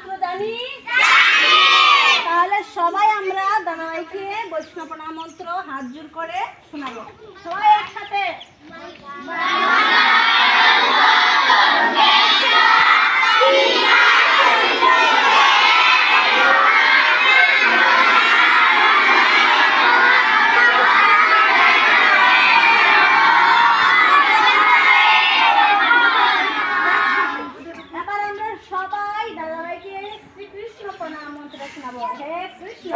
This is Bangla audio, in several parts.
মন্ত্র জানি তাহলে সবাই আমরা দাদাভাইকে বৈষ্ণব প্রণাম মন্ত্র হাত জোর করে শোনাবো। সবাই একসাথে এবার আমরা সবাই দাদাভাইকে শ্রীকৃষ্ণ প্রণাম মন্ত্র হে কৃষ্ণ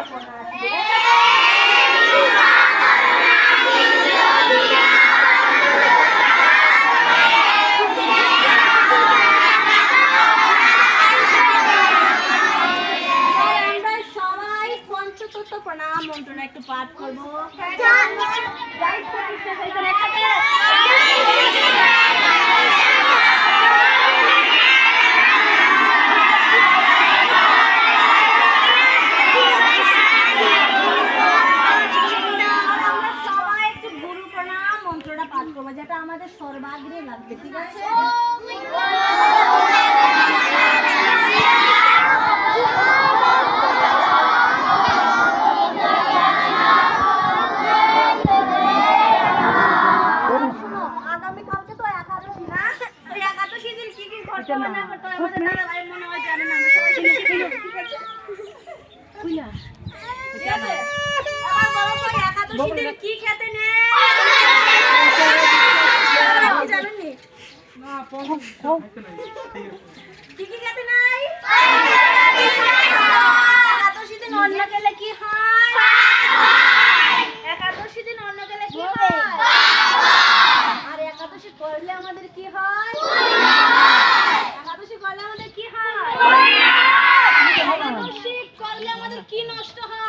প্রণাম একটু পাঠ করব জয় শ্রীকৃষ্ণ চৈতন্য একসাথে। আর আমরা সবাই একটু গুরু প্রণাম মন্ত্রটা পাঠ করব যেটা আমাদের সর্বাগ্রে লাগবে ঠিক আছে? কি কি করতে একাদশী দিন অন্ন খেলে কি হয়? আর একাদশী করলে আমাদের কি হয় একাদশী করলে আমাদের কি হয় করলে আমাদের কি নষ্ট হয়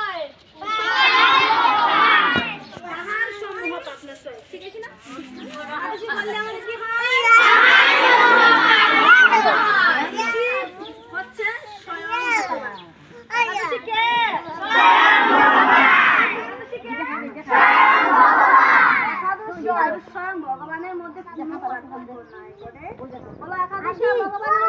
Oh,